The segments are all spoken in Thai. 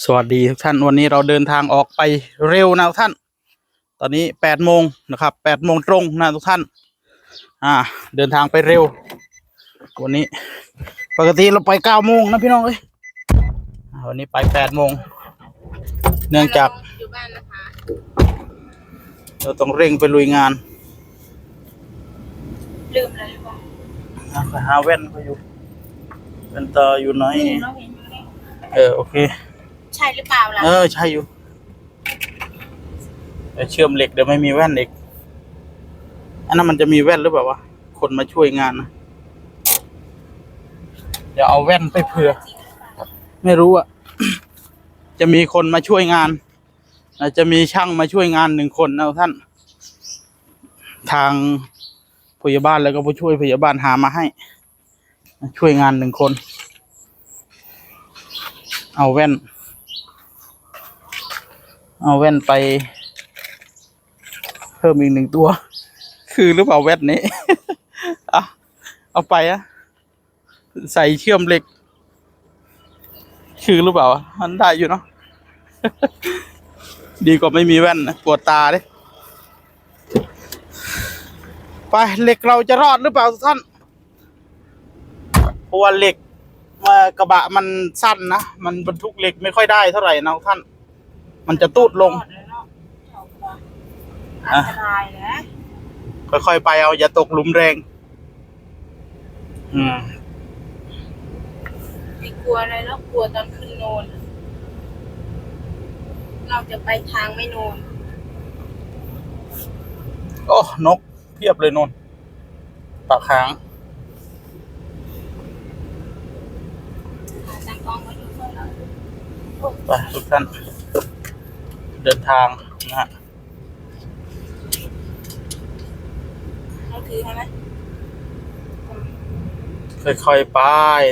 สวัสดีทุกท่านวันนี้เราเดินทางออกไปเร็วนะทุกท่าน ตอนนี้แปดโมงนะครับแปดโมงตรงนะทุกท่าน อ่า เดินทางไปเร็ว วันนี้ ปกติเราไปเก้าโมงนะพี่น้องเอ้ยอ่าวันนี้ไปแปดโมงเนื่องจากอยู่บ้านนะคะเราต้องเร่งไปลุยงาน ลืมอะไรหรือเปล่าอะไปหาแว่นเขาอยู่แว่นตาอยู่ไหนลืมแล้วเห็นอยู่นี่เออโอเค ใช่หรือเปล่าล่ะเออ ใช่อยู่แต่เชื่อมเหล็กเดี๋ยวไม่มีแว่นอีกอันนั้นมันจะมีแว่นหรือเปล่าวะ คนมาช่วยงานนะ เดี๋ยวเอาแว่นไปเผื่อ ไม่รู้อะจะมีคนมาช่วยงานอาจจะมีช่างมาช่วยงานหนึ่งคนนะท่าน ทางพยาบาลแล้วก็ผู้ช่วยพยาบาลหามาให้ ช่วยงานหนึ่งคน เอาแว่น เอาแว่นไป เพิ่มอีกหนึ่งตัว คือหรือเปล่าแว่นนี้อะเอาไปอะใส่เชื่อมเหล็ก คือหรือเปล่ามันได้อยู่เนาะดีกว่าไม่มีแว่นนะปวดตาเด้ไปเหล็กเราจะรอดหรือเปล่าท่านเพราะว่าเหล็กมากระบะมันสั้นนะ มันบรรทุกเหล็กไม่ค่อยได้เท่าไหร่นะท่าน มันจะตูดลงรอดเลยเนาะเอาไปอันตรายนะค่อยๆไปเอาอย่าตกหลุมแรง อืมไม่กลัวอะไรแล้วกลัวตอนขึ้นโนน เราจะไปทางไม่โนน โอ้ นกเพียบเลยนนปากค้างหาตังกล้องมาดูเพื่อนเราไปทุกท่าน เดินทางนะฮะเราถือใช่ไหมค่อยๆไป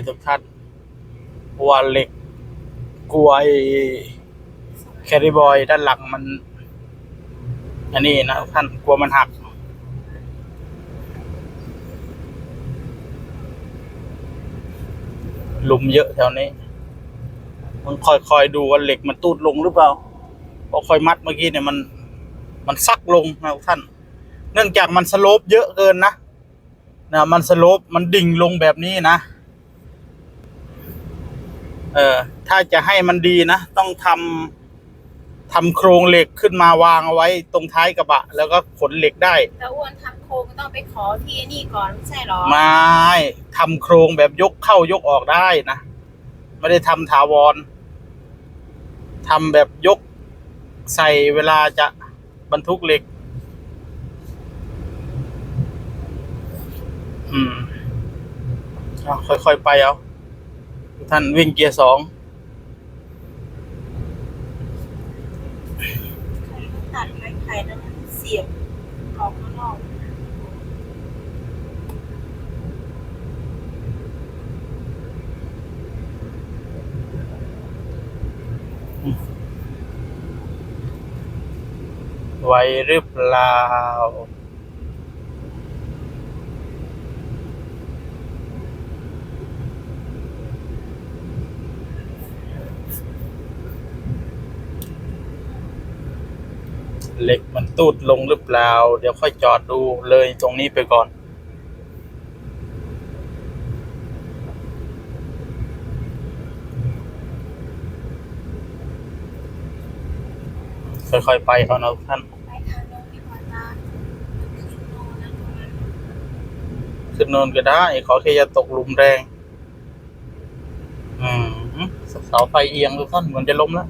ทุกท่านเพราะว่าเหล็กกลัวไอ้แคริบอยด้านหลังมัน อันนี้นะทุกท่านกลัวมันหักหลุมเยอะแถวนี้ต้องคอยๆดูว่าเหล็กมันตูดลงหรือเปล่า พอคอยมัดเมื่อกี้เนี่ยมันมันซักลงนะทุกท่าน เนื่องจากมันสโลปเยอะเกินนะนะมันสโลปมันดิ่งลงแบบนี้นะ เออถ้าจะให้มันดีนะ ต้องทำทำโครงเหล็กขึ้นมาวางเอาไว้ตรงท้ายกระบะ แล้วก็ขนเหล็กได้แต่อ้วนทำโครงก็ต้องไปขอที่นี่ก่อนไม่ใช่หรอไม่ทำโครงแบบยกเข้ายกออกได้นะ ไม่ได้ทำถาวรทำแบบยก ใส่เวลาจะบรรทุกเหล็ก อืมเอาค่อยๆไปเอา ท่านวิ่งเกียร์สองตัดไม้ไผ่แล้วมันเสียบออกข้างนอก ไหวหรือเปล่า เหล็กมันตูดลงหรือเปล่า เดี๋ยวค่อยจอดดูเลยตรงนี้ไปก่อนค่อยๆไปเอานะท่านนดีกว่าจ้าขึ้นโนนนะตรงนั้น ขึ้นโนนก็ได้ ขอแค่อย่าตกหลุมแรง อืมเสาไฟเอียงทุกท่านเหมือนจะล้มแล้ว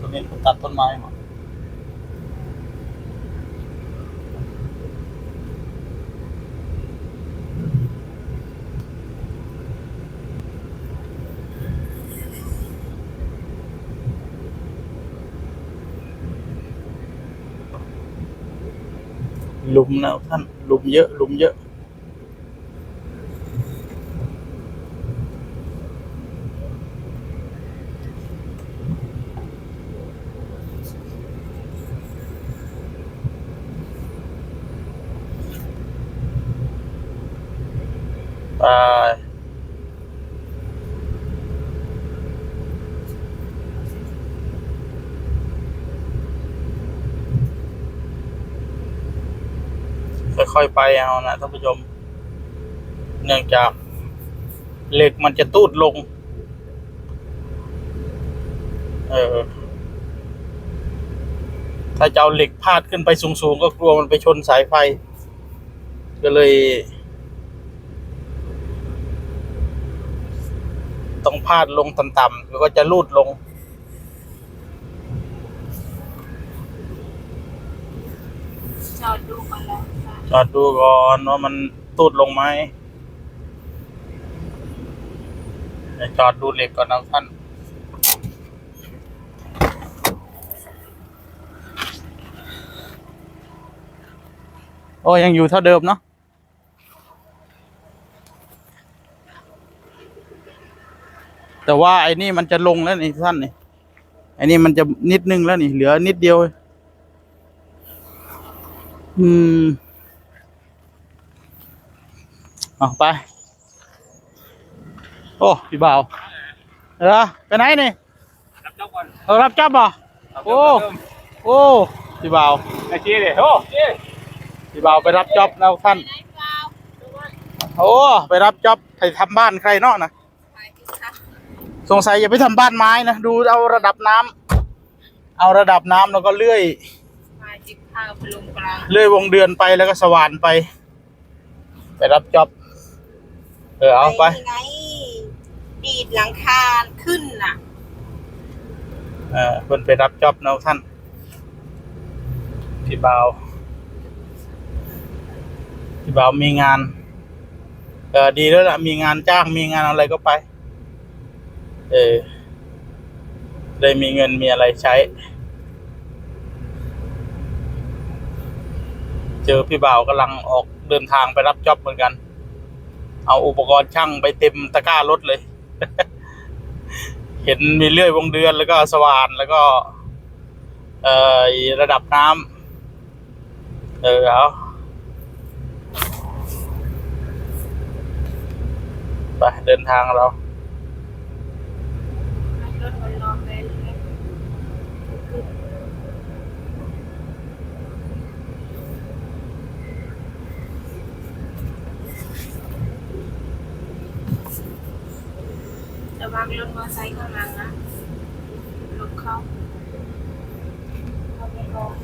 ตอนนี้ตัดต้นไม้มา ลุมนะท่านหลุมเยอะหลุมเยอะ ไป ค่อยไปเอานะท่านผู้ชม เนื่องจากเหล็กมันจะตูดลง เออ ถ้าจะเอาเหล็กพาดขึ้นไปสูงๆ ก็กลัวมันไปชนสายไฟ ก็เลย ต้องพาดลงต่ำๆแล้วก็จะลูดลง จอดดูก่อนแล้วจอดดูก่อนว่ามันตูดลงไหมจอดดูเหล็กก่อนนะท่านโอ้ยังอยู่เท่าเดิมเนาะแต่ว่าไอ้นี่มันจะลงแล้วนี่ท่านนี่ไอ้นี่มันจะนิดนึงแล้วนี่ เหลือนิดเดียว อืมเอาไป โอ้พี่บ่าวเออไปไหนนี่รับเจ้าก่อนเออรับจับบ่โอ้โอ้พี่บ่าวไอ้ชี้เลยโอ้ชี้พี่บ่าวไปรับจ็อบแล้วท่านไหนเปล่าดูว่าโอ้ไปรับจ็อบไปทำบ้านใครเนาะนะไปที่ค่ะสงสัยอย่าไปทำบ้านไม้นะดูเอาระดับน้ำเอาระดับน้ำแล้วก็เลื่อยมาจิบ ข้าวไปลงกลางเลื่อยวงเดือนไปแล้วก็สว่านไป ไปรับจ็อบเออเอาไปไงดีดหลังคาขึ้นน่ะเออเพิ่นไปรับจ็อบนะท่านพี่บ่าวพี่บ่าวมีงานเออดีแล้วล่ะมีงานจ้างมีงานอะไรก็ไป เออได้มีเงินมีอะไรใช้ เจอพี่บ่าวกำลังออกเดินทางไปรับจ็อบเหมือนกัน เอาอุปกรณ์ช่างไปเต็มตะกร้ารถเลย เห็นมีเลื่อยวงเดือนแล้วก็สว่านแล้วก็ เอ่อระดับน้ำเออเอาไปเดินทางเรา รถมันรอไปเลย ระวังรถมอเตอร์ไซค์ข้างหลังนะรถเขาเขาไปก่อน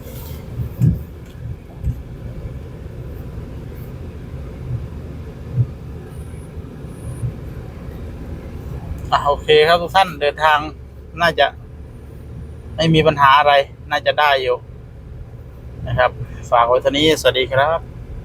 อะโอเคครับทุกท่านเดินทางน่าจะไม่มีปัญหาอะไร น่าจะได้อยู่ นะครับ ฝากไว้เท่านี้ สวัสดีครับ